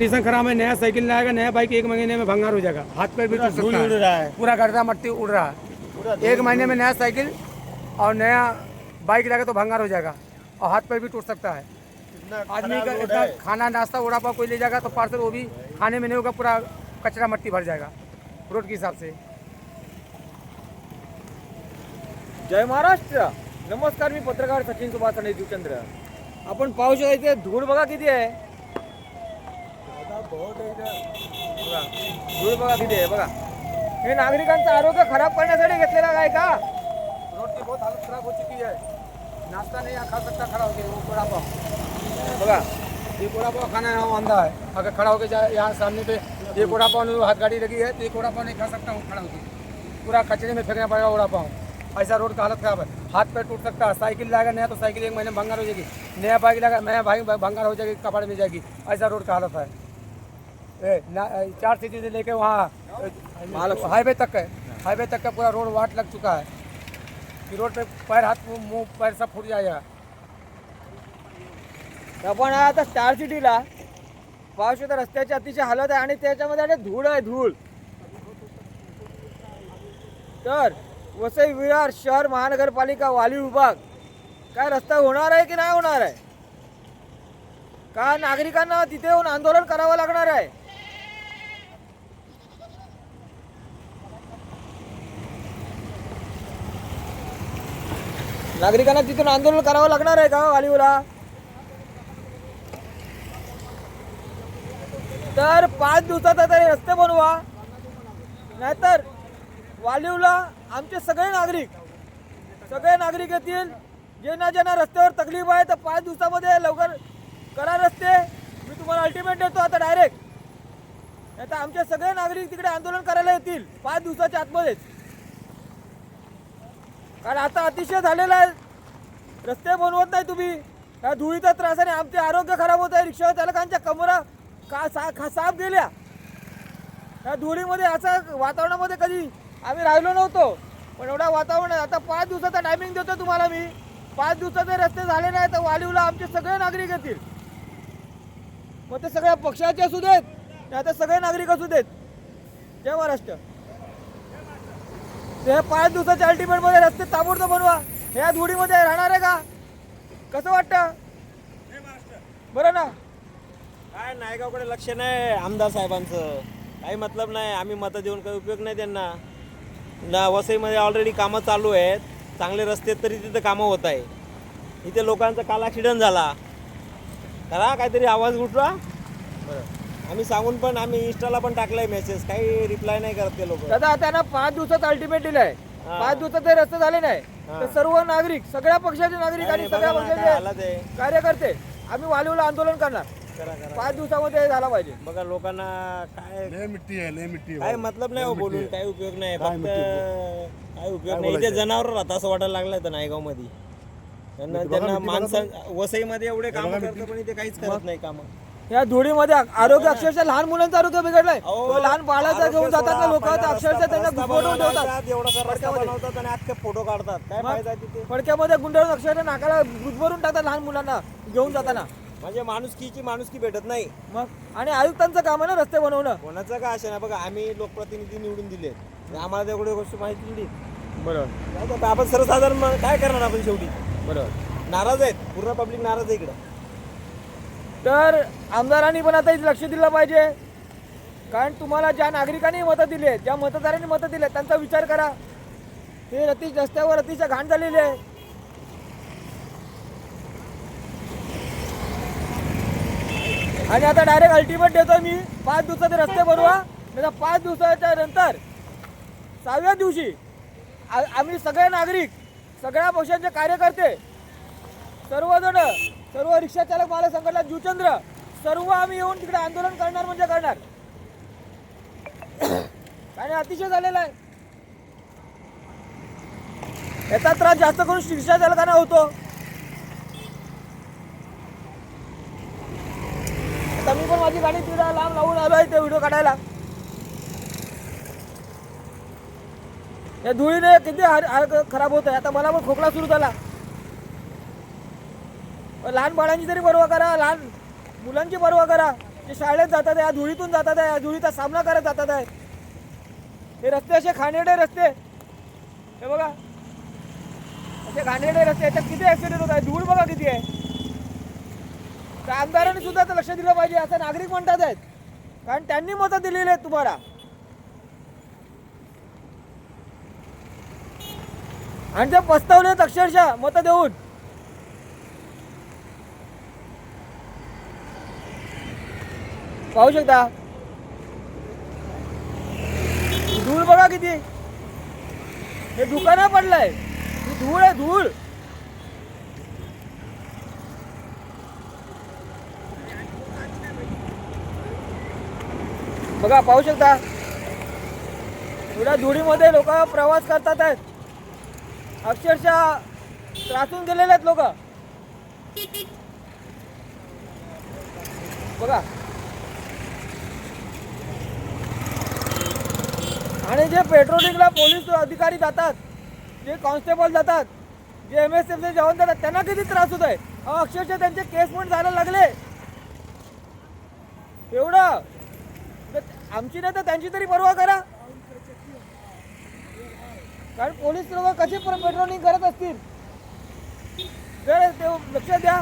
Condition खराब है नया साइकिल लाएगा नया बाइक एक महीने में भंगार हो जाएगा। हाथ पैर भी धूल उड़ रहा है। पूरा गर्दा मट्टी उड़ रहा है। एक महीने में नया साइकिल और नया बाइक लाएगा तो भंगार हो जाएगा और हाथ पैर भी टूट सकता है। आदमी का इतना खाना नाश्ता उड़ा पाव कोई ले जाएगा तो पार्सल वो भी खाने में नहीं होगा पूरा कचरा मट्टी भर जाएगा रोड के हिसाब से। जय महाराष्ट्र। नमस्कार मी पत्रकार सचिन सुभाष जुचंद्र आपण पाहू शकता इथे धूळ बघा किती आहे. बघा धूळ बघा किती आहे बघा आरोग्य खराब करण्यासाठी घेतलेला का? रोड की बहुत हालत खराब हो चुकी है नाश्ता नहीं खा सकता खड़ा होकर वो बड़ा पाव. बघा, ये कोड़ा पाव खाना यहाँ अंधा है. अगर खड़ा होकर जाए यहाँ सामने पे ये कोड़ा पाव हाथ गाड़ी लगी है तो ये कोड़ा पाव नहीं खा सकता हूँ खड़ा होकर पूरा कचरे में फेंकना पड़ेगा कोड़ा पाव. ऐसा रोड का हालत खराब है. हाथ पैर टूट सकता है. साइकिल लाएगा, नया तो साइकिल एक महीने भंगार हो जाएगी. नया बाइक लाएगा, नया बाइक भंगार हो जाएगी, कपड़ में जाएगी. ऐसा रोड का हालत है. ए, ना- ए, चार सिटी से लेके वहाँ हाईवे तक है। हाईवे तक का पूरा रोड वाट लग चुका है। कि रोड पे पैर हाथ मुंह पैर सब फूट जाएगा। आपण आता स्टार सिटीला पाहू शकता रस्त्याची अतिशय हालत आहे आणि त्याच्यामध्ये आणि धूळ आहे धूळ. तर वसई विरार शहर महानगरपालिका वाली विभाग काय रस्ता होणार आहे की नाही होणार आहे? का नागरिकांना तिथे येऊन आंदोलन करावं लागणार आहे? नागरिकांना तिथून आंदोलन करावं लागणार आहे का वालीवला? तर पाच दिवसाचा तरी रस्ते बनवा. नाहीतर वालीवला आमचे सगळे नागरिक सगळे नागरिक येतील. ज्यांना ज्यांना रस्त्यावर तकलीफ आहे तर पाच दिवसामध्ये लवकर करा रस्ते. मी तुम्हाला अल्टिमेट देतो आता डायरेक्ट नाही तर आमचे सगळे नागरिक तिकडे आंदोलन करायला येतील पाच दिवसाच्या आतमध्येच. कारण आता अतिशय झालेला आहे. रस्ते बनवत नाही तुम्ही. या धुळीचा त्रास आणि आमचे आरोग्य खराब होत आहे. रिक्षा चालकांच्या कमरा का सा खा साफ गेल्या. या धुळीमध्ये असं वातावरणामध्ये कधी आम्ही राहिलो नव्हतो. पण एवढा वातावरण आहे. आता पाच दिवसाचा टायमिंग देतो तुम्हाला मी. पाच दिवसाचे रस्ते झाले नाही तर वालीवला आमचे सगळे नागरिक येतील. मग ते सगळ्या पक्षाचे असू देत नाही सगळे नागरिक असू देत. जय महाराष्ट्र. ते हे पाच दिवसाच्या अल्टिमेटमध्ये रस्ते ताबडतोब बनवा. ह्या धुडीमध्ये राहणार आहे का? कसं वाटतं? बरं ना. काय नायगावकडे लक्ष नाही आमदार साहेबांचं. काही मतलब नाही. आम्ही मतं देऊन काही उपयोग नाही त्यांना. ना वसईमध्ये ऑलरेडी कामं चालू आहेत. चांगले रस्ते तरी तिथं कामं होत आहे. इथे लोकांचा काल ॲक्सिडेंट झाला. करा काहीतरी आवाज उठवा. आम्ही सांगून पण आम्ही इंस्टाला पण टाकलाय मेसेज काही रिप्लाय नाही करत ते लोक. दादा त्यांना पाच दिवसात अल्टिमेट दिलाय. हा. पाच दिवसात ते रस्ते झाले नाही. तर सर्व नागरिक सगळ्या पक्षाचे नागरिक आणि सगळ्या पक्षाचे ते. कार्यकर्ते आम्ही वालीवला आंदोलन करणार. करा करा. पाच दिवसामध्ये झाला पाहिजे. बघा लोकांना काय लय मिट्टी आहे लय मिट्टी काय मतलब नाही हो बोलून काही उपयोग नाही. फक्त काय उपयोग नाही. इथे जनावर राहत असं वाटायला लागलं तर नायगावमध्ये त्यांना त्यांना माणसं वसईमध्ये एवढे काम करतं पण इथे काहीच करत नाही काम. या धुळीमध्ये आरोग्य अक्षरशः लहान मुलांचं आरोग्य बिघडलंय. तो लहान बाळाचं घेऊन जातात ना लोक अक्षरशः त्यांना एवढा अख्खे फोटो काढतात. फडक्यामध्ये गुंडाळून अक्षरशः नाकाला गुदभरून टाकतात लहान मुलांना घेऊन जाताना. म्हणजे माणुसकीची माणुसकी भेटत नाही. मग? आणि आयुक्तांचं काम आहे ना रस्ते बनवणं. कोणाचं काय असे ना बघा आम्ही लोकप्रतिनिधी निवडून दिले आम्हाला तेवढी गोष्ट माहिती दिली बरोबर? आपण सर्वसाधारण काय करणार आपण शेवटी? बरोबर. नाराज आहेत. पूर्ण पब्लिक नाराज आहे इकडं. तर आमदारांनी पण आता लक्ष दिलं पाहिजे. कारण तुम्हाला ज्या नागरिकांनी मतं दिली आहेत ज्या मतदारांनी मतं दिली आहेत त्यांचा विचार करा. हे रती रस्त्यावर अतिशय घाण झालेली आहे. आणि आता डायरेक्ट अल्टिमेट देतो मी. पाच दिवसाचे रस्ते बनवा नाही पाच दिवसाच्या नंतर सहाव्या दिवशी आ- आम्ही सगळे नागरिक सगळ्या पक्षांचे कार्यकर्ते सर्वजण सर्व रिक्षा चालक मालक संघटना जुचंद्र सर्व आम्ही येऊन तिकडे आंदोलन करणार म्हणजे करणार. आणि अतिशय झालेला आहे. याचा त्रास जास्त करून रिक्षा चालकांना होतो. आता मी पण माझी गाडी तिकडे लांब लावून आलो आहे ते व्हिडिओ काढायला. या धुळीने किती खराब होत आहे आता मला पण खोकला सुरू झाला. लहान बाळांची तरी पर्वा करा लहान मुलांची पर्वा करा ते शाळेत जातात आहे या धुळीतून जातात आहे या धुळीचा सामना करत जातात आहे. हे रस्ते असे खाणेरडे रस्ते. हे बघा. असे घाणेरडे रस्ते. याच्यात किती ऍक्सिडेंट होत आहे? धूळ बघा किती आहे. तर आमदारांनी सुद्धा तर लक्ष दिलं पाहिजे. असं नागरिक म्हणतात आहेत. कारण त्यांनी मतं दिलेली आहेत तुम्हाला. आणि ते पस्तवले आहेत अक्षरशः मतं देऊन. पाहू शकता. धूळ बघा किती. हे दुकाना पडलंय. ही धूळ आहे धूळ. बघा पाहू शकता. एवढ्या धुळीमध्ये लोक प्रवास करतात आहेत. अक्षरशः त्रासून गेलेले आहेत लोक. बघा. आणि जे पेट्रोलिंगला पोलीस अधिकारी जातात जे कॉन्स्टेबल जातात जे एम एस एफचे जवान जातात त्यांना किती त्रास होत आहे अहो, अक्षरशः त्यांचे केस पण जायला लागले. एवढं? आमची नाही तर त्यांची तरी पर्वा करा. कारण पोलीस लोक कसे पेट्रोलिंग करत असतील. तर ते लक्ष द्या.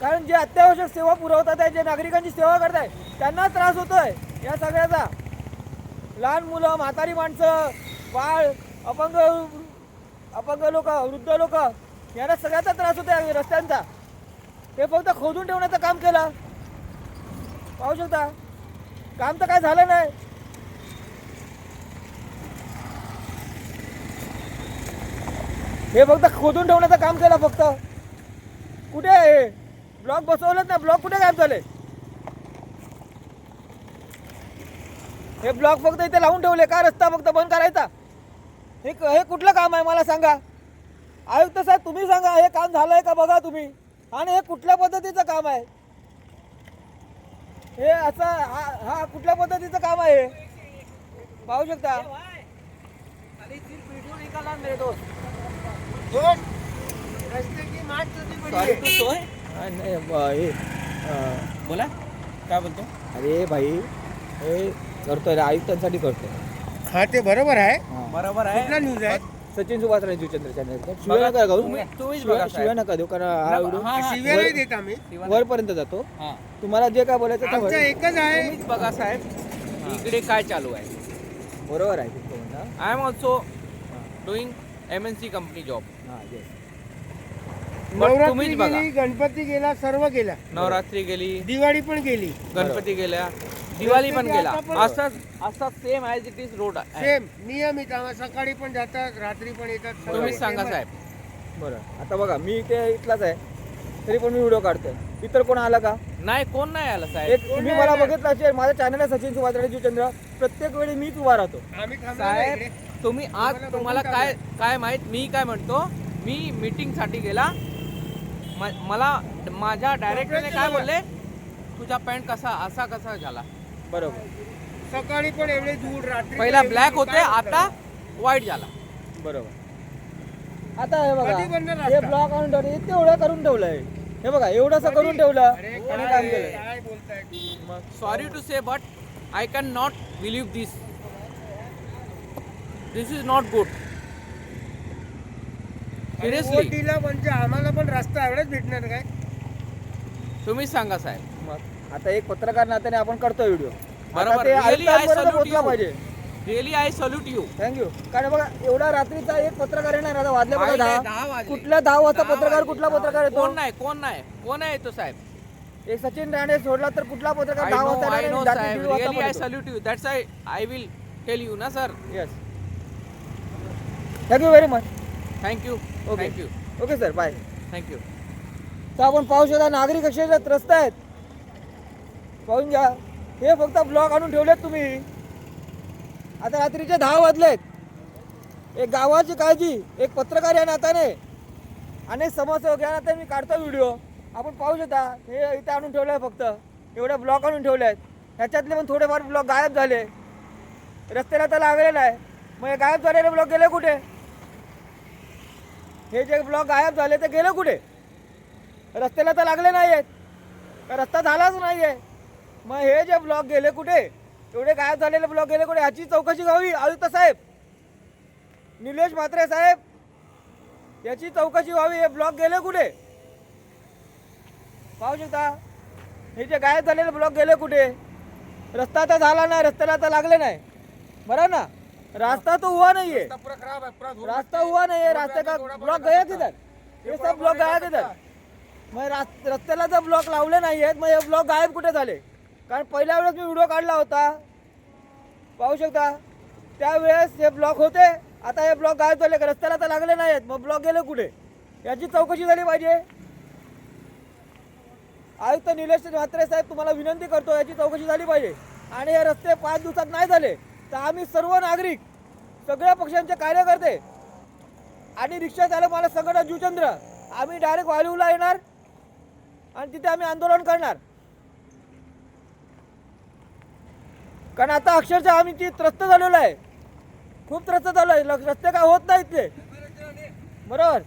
कारण जे अत्यावश्यक सेवा पुरवतात आहे जे नागरिकांची सेवा करत आहे त्यांना त्रास होतोय या सगळ्याचा. लहान मुलं म्हातारी माणसं बाळ अपंग अपंग लोक वृद्ध लोक यांना सगळ्याचा त्रास होतो या रस्त्यांचा. ते फक्त खोदून ठेवण्याचं काम केलं. पाहू शकता. काम तर काय झालं नाही. हे फक्त खोदून ठेवण्याचं काम केलं फक्त. कुठे आहे ब्लॉक बसवलं ना ब्लॉक कुठे गायब झाले? हे ब्लॉक फक्त इथे लावून ठेवले. का रस्ता फक्त बंद करायचा? हे हे कुठलं काम आहे? मला सांगा. आयुक्त साहेब तुम्ही सांगा हे काम झालंय का बघा तुम्ही? आणि हे कुठल्या पद्धतीचं काम आहे? हे असं हा हा कुठल्या पद्धतीचं काम आहे? पाहू शकता? बोला. काय बोलतो अरे भाई हे करतोय रे, आयुक्तांसाठी करतोय. हा ते बरोबर आहे. हा. बरोबर आहे. कुठला न्यूज आहे? सचिन सुभाष राजूचंद्र चॅनल. शिवाय नका गाऊ तुम्ही- तुम्हीच शिवाय बघा, शिवाय नका देऊ कारण हा व्हिडिओ हा, हा. शिव्या नाही देत आम्ही. वरपर्यंत जातो. हा. तुम्हाला जे काय बोलायचं ते आमचं बोला. एकच आहे. तुम्हीच बघा साहेब. इकडे काय चालू आहे? बरोबर आहे तुमचं म्हणणं. I am also doing M N C company job हा, yes. नवरात्री तुम्हीच बघा. गेली गणपती गेला सर्व गेला. नवरात्री गेली. दिवाळी पण गेली. गणपती गेल्या. दिवाळी पण गेला. असाच असा same as it is road आहे. सेम नियमित सकाळी पण जातात रात्री पण येतात तुम्हीच सांगा same आहे. साहेब. बरं. आता बघा मी इथे इथलाच आहे. तरी पण मी व्हिडिओ काढतोय. इतर कोण आला का? नाही कोण नाही आलं साहेब. एक तुम्ही मला बघितलं असेल माझं चॅनल आहे सचिन सुभाष राजूचंद्र प्रत्येक वेळी मीच उभा राहतो. आम्ही थांबलो ना साहेब इकडे. तुम्ही आज तुम्हाला काय काय माहीत? मी काय म्हणतो मी मीटिंगसाठी गेला. म- मला माझ्या डायरेक्टरने काय बोलले? तुझा पॅन्ट कसा? असा कसा झाला. बरोबर. सकाळी पण एवढे दूर रात्री पहिला पण एवढी ब्लॅक. होते काय आता व्हाईट झाला. बरोबर. आता हे बघा कधी बनणार हे रस्ता? ब्लॉक आणून ठेवलं इतके एवढं करून ठेवलंय. हे बघा एवढंसं करून ठेवलं अरे काय काम केलं. काय बोलताय? Sorry to say but I can not believe this this is not good seriously ओटीला म्हणजे आम्हाला पण रस्ता एवढाच भेटणार काय? तुम्हीच सांगा साहेब. मग? आता एक पत्रकार नात्याने आपण करतोय व्हिडिओ बरोबर. पोहोचला. पाहिजे. Really I salute you thank you कारण बघा एवढा रात्रीचा एक पत्रकार येणार आता वाजले बघा दहा. कुठल्या दहा वाजता पत्रकार कुठला पत्रकार. येतो? कोण नाही कोण नाही कोण आहे तो साहेब? एक सचिन राणे सोडला तर कुठला पत्रकार दहा वाजता I salute you that's I I will tell you ना sir yes thank you very much thank you okay thank you okay sir bye thank you तर आपण पाहू शकता नागरिक अक्षरशः त्रस्त आहेत. पाहून घ्या. हे फक्त ब्लॉक आणून ठेवलेत तुम्ही. आता रात्रीचे दहा वाजलेत. एक गावाची काळजी एक पत्रकार या नात्याने अनेक समस्या या नात्या मी काढतो व्हिडिओ आपण पाहू शकता हे इथे आणून ठेवलं आहे फक्त. एवढे ब्लॉक आणून ठेवले आहेत ह्याच्यातले पण थोडेफार ब्लॉक गायब झाले. रस्त्याला तर लागलेला आहे मग हे गायब झालेले ब्लॉक गेले कुठे? हे जे ब्लॉक गायब झाले ते गेले कुठे? रस्त्याला तर लागले नाही आहेत रस्ता झालाच नाही आहे मग हे जे ब्लॉक गेले कुठे? एवढे गायब झालेले ब्लॉक गेले कुठे? याची चौकशी व्हावी आयुक्त साहेब. निलेश म्हात्रे साहेब. याची चौकशी व्हावी हे ब्लॉक गेले कुठे? पाहू शकता. हे जे गायब झालेले ब्लॉक गेले कुठे? रस्ता तर झाला नाही रस्त्याला तर लागले नाही. बरं ना? रास्ता तो हुआ नहीं है रास्ता हुआ नहीं है रास्ते का ब्लॉक गया किधर हे सब ब्लॉक गया किधर मग रास- रस्त्याला जर ब्लॉक लावले नाही आहेत मग हे ब्लॉक गायब कुठे झाले? कारण पहिल्या वेळेस मी व्हिडिओ काढला होता. पाहू शकता. त्यावेळेस हे ब्लॉक होते. आता हे ब्लॉक गायब झाले. रस्त्याला तर लागले नाही आहेत मग ब्लॉक गेले कुठे? याची चौकशी झाली पाहिजे. आयुक्त निलेश म्हात्रे साहेब तुम्हाला विनंती करतो याची चौकशी झाली पाहिजे. आणि हे रस्ते पाच दिवसात नाही झाले तर आम्ही सर्व नागरिक सगळ्या पक्षांचे कार्यकर्ते आणि रिक्षा चालक मला संघटना जुचंद्र आम्ही डायरेक्ट वाळूला येणार आणि तिथे आम्ही आंदोलन करणार. कारण आता अक्षरशः आम्ही ती त्रस्त झालेलो आहे खूप त्रस्त झालो आहे. रस्ते काय होत नाहीत ते. बरोबर?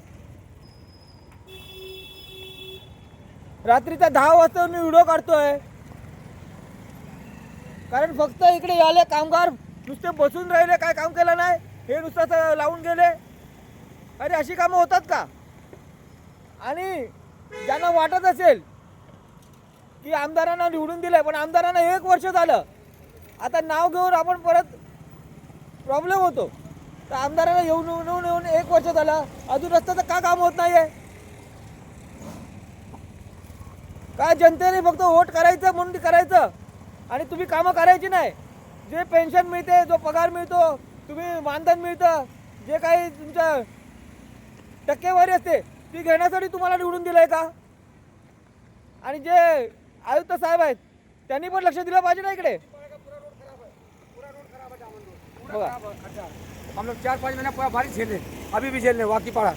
रात्रीचा दहा वाजता मी व्हिडिओ काढतोय. कारण फक्त इकडे आले कामगार नुसते बसून राहिले काय काम केलं नाही हे नुसतं लावून गेले. अरे अशी कामं होतात का? आणि ज्यांना वाटत असेल की आमदारांना निवडून दिलंय पण आमदारांना एक वर्ष झालं आता नाव घेऊन आपण परत प्रॉब्लेम होतो. तर आमदाराला येऊन येऊन येऊन येऊन एक वर्ष झालं. अजून रस्त्याचं का काम होत नाही आहे काय जनतेने फक्त वोट करायचं म्हणून ते करायचं? आणि तुम्ही कामं करायची नाही. जे पेन्शन मिळते जो पगार मिळतो तुम्ही मानधन मिळतं जे काही तुमच्या टक्केवारी असते ती घेण्यासाठी तुम्हाला निवडून दिलं आहे का? आणि जे आयुक्त साहेब आहेत त्यांनी पण लक्ष दिलं पाहिजे ना इकडे. बघा हम लोग चार पाँच महीना पूरा बारिश झेल अभी भी झेल रहे वाकी पाड़ा।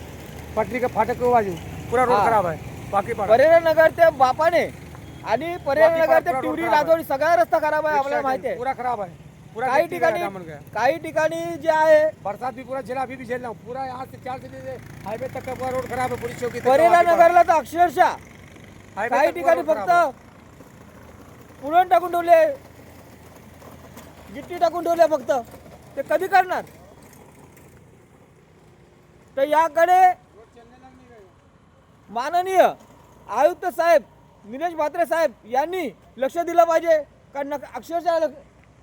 पटरी के फाटक के बाजू पूरा रोड। खराब है बाकी पाड़ा। परेरा नगर ते बापाने आणि परेरा नगर ते टिवरी आहे. राजवाडी सगळा रस्ता खराब आहे आपल्याला माहिती आहे. पूरा खराब है पूरा काही ठिकाणी काही ठिकाणी जे आहे बरसात भी पूरा झेला अभी भी झेल रहा हूँ पूरा यहाँ से चार से हाईवे तक का पूरा रोड खराब है पूरी चौकी परेरा वाकी। नगरला तर अक्षरशः काही ठिकाणी। फक्त पुरण टाकून ठेवले. गिट्टी टाकून ठेवले फक्त. ते कधी करणार? तर याकडे माननीय आयुक्त साहेब निलेश म्हात्रे साहेब यांनी लक्ष दिलं पाहिजे. कारण अक्षरशः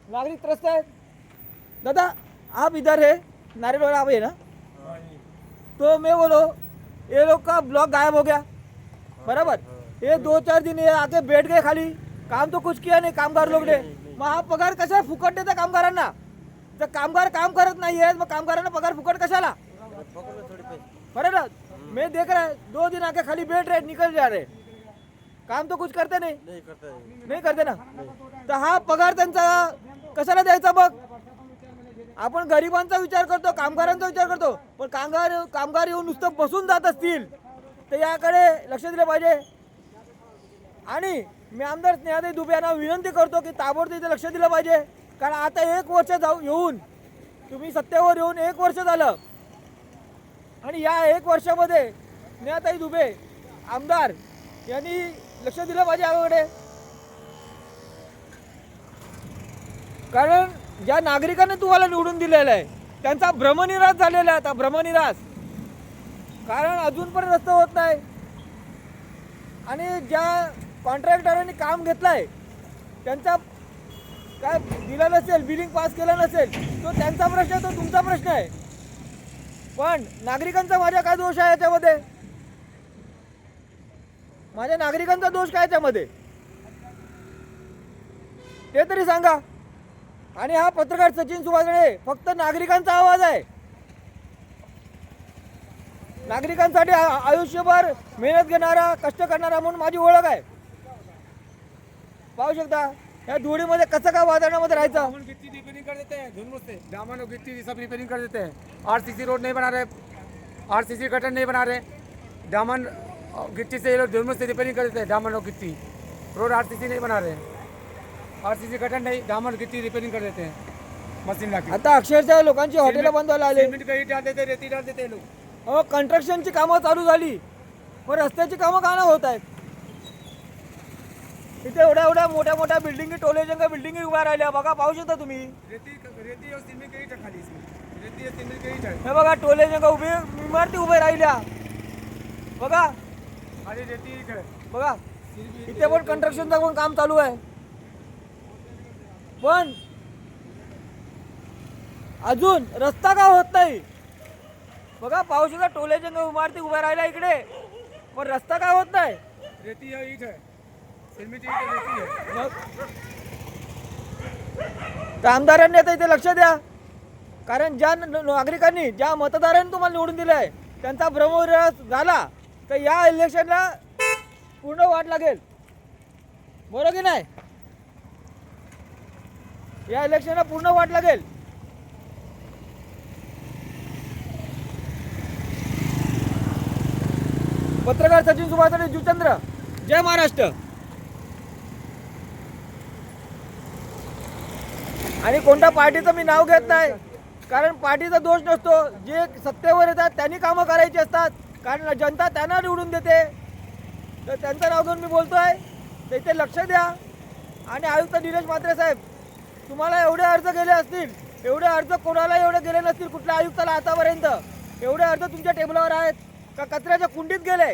नागरिक त्रस्त आहेत. दादा आप इधर है. नारियल वाला आप है ना? तो मैं बोलो ये लोग का ब्लॉक गायब हो गया। बराबर? ये दो चार दिन ये आके बैठ गए खाली। काम तो कुछ किया नहीं कामगार लोग ने। मग हा पगार कसा फुकट देता कामगारांना? तर कामगार काम करत नाही आहेत मग कामगारांना पगार फुकट कशाला? बरं ना मैं देख रहा है दो दिन आके खाली बैठ रहे निकल जा रहे काम तो कुछ करते नाही. नाही करते ना? तर हा पगार त्यांचा कशाला द्यायचा बघ आपण गरिबांचा विचार करतो कामगारांचा विचार करतो पण कामगार कामगार येऊन नुसतं बसून जात असतील तर याकडे लक्ष दिलं पाहिजे. आणि मी आमदार स्नेहादेवी दुबे यांना विनंती करतो की ताबडतोब इथे लक्ष दिलं पाहिजे. कारण आता एक वर्ष जाऊ येऊन तुम्ही सत्तेवर येऊन एक वर्ष झालं. आणि या एक वर्षामध्ये स्नेहाताई दुबे आमदार यांनी लक्ष दिलं पाहिजे याकडे कारण ज्या नागरिकांनी तुम्हाला निवडून दिलेलं आहे त्यांचा भ्रमनिराश झालेला आहे आता भ्रमनिराश कारण अजून पण रस्ता होत नाही. आणि ज्या कॉन्ट्रॅक्टरांनी काम घेतलं आहे त्यांचा काय दिलं नसेल बिलिंग पास केलं नसेल तो त्यांचा प्रश्न आहे तो तुमचा प्रश्न आहे. पण नागरिकांचा माझ्या काय दोष आहे याच्यामध्ये? माझ्या नागरिकांचा दोष काय याच्यामध्ये? ते तरी सांगा. आणि हा पत्रकार सचिन सुभाषणे फक्त नागरिकांचा आवाज आहे. नागरिकांसाठी आयुष्यभर मेहनत घेणारा कष्ट करणारा म्हणून माझी ओळख आहे. पाहू शकता? या धुळीमध्ये कसं काय वातावरणामध्ये राहायचं? दामन गिट्टी रिपेयरिंग कर देते हैं झुनमुन से दामन और गिट्टी सब रिपेयरिंग कर देते हैं आरसीसी रोड नहीं बना रहे आरसीसी गटर नहीं बना रहे दामन और गिट्टी से ये लोग झुनमुन से रिपेयरिंग कर देते हैं दामन और गिट्टी रोड आरसीसी नहीं बना रहे आरसीसी गटर नहीं दामन गिट्टी रिपेयरिंग कर देते हैं मशीन लाके आता अक्षरशः लोकांची हॉटेलं बंद व्हायला आले सीमेंट का ईट डाल देते रेती डाल देते हैं लोग अहो कन्स्ट्रक्शनची कामं चालू झाली. मग रस्त्याची कामं का नाही होत आहेत? इथे एवढ्या एवढ्या मोठ्या मोठ्या बिल्डिंगी टोले जंग बिल्डिंगी उभ्या राहिल्या. बघा पाहू शकता तुम्ही? रेती रेती है खाली रेती ईट है बघा टोले जंग उभे इमारती उभे राहिल्या. बघा. खाली रेती बघा. इथे पण कंस्ट्रक्शनचं पण काम चालू आहे. पण अजून रस्ता का होत नाही? बघा पाहू शकता टोले जंग इमारती उभ्या राहिल्या इकडे. पण रस्ता काय होत नाही? रेती है तर आमदारांनी आता इथे लक्ष द्या. कारण ज्या नागरिकांनी ज्या मतदारांनी तुम्हाला निवडून दिलं आहे त्यांचा भ्रमविरास झाला तर या इलेक्शनला पूर्ण वाट लागेल. बरोबर की नाही? या इलेक्शनला पूर्ण वाट लागेल. पत्रकार सचिन सुभाष जुचंद्र जय महाराष्ट्र. आणि कोणत्या पार्टीचं मी नाव घेत नाही. कारण पार्टीचा दोष नसतो. जे सत्तेवर येतात त्यांनी कामं करायची असतात. कारण जनता त्यांना निवडून देते. तर त्यांचं नाव घेऊन मी बोलतोय. तर इथे लक्ष द्या. आणि आयुक्त निलेश म्हात्रे साहेब तुम्हाला एवढे अर्ज गेले असतील एवढे अर्ज कोणाला एवढे गेले नसतील कुठल्या आयुक्ताला आतापर्यंत? एवढे अर्ज तुमच्या टेबलावर आहेत. का कचऱ्याच्या कुंडीत गेले?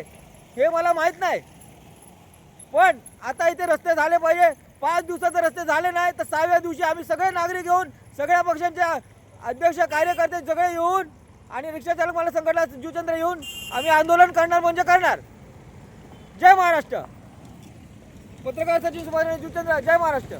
हे मला माहीत नाही. पण आता इथे रस्ते झाले पाहिजे. पाच दिवसाचे रस्ते झाले नाही तर सहाव्या दिवशी आम्ही सगळे नागरिक येऊन सगळ्या पक्षांच्या अध्यक्ष कार्यकर्ते सगळे येऊन आणि रिक्षाचालक मला संघटना जीवचंद्र येऊन आम्ही आंदोलन करणार म्हणजे करणार. जय महाराष्ट्र. पत्रकार सचिन सुभाष जीवचंद्र जय महाराष्ट्र.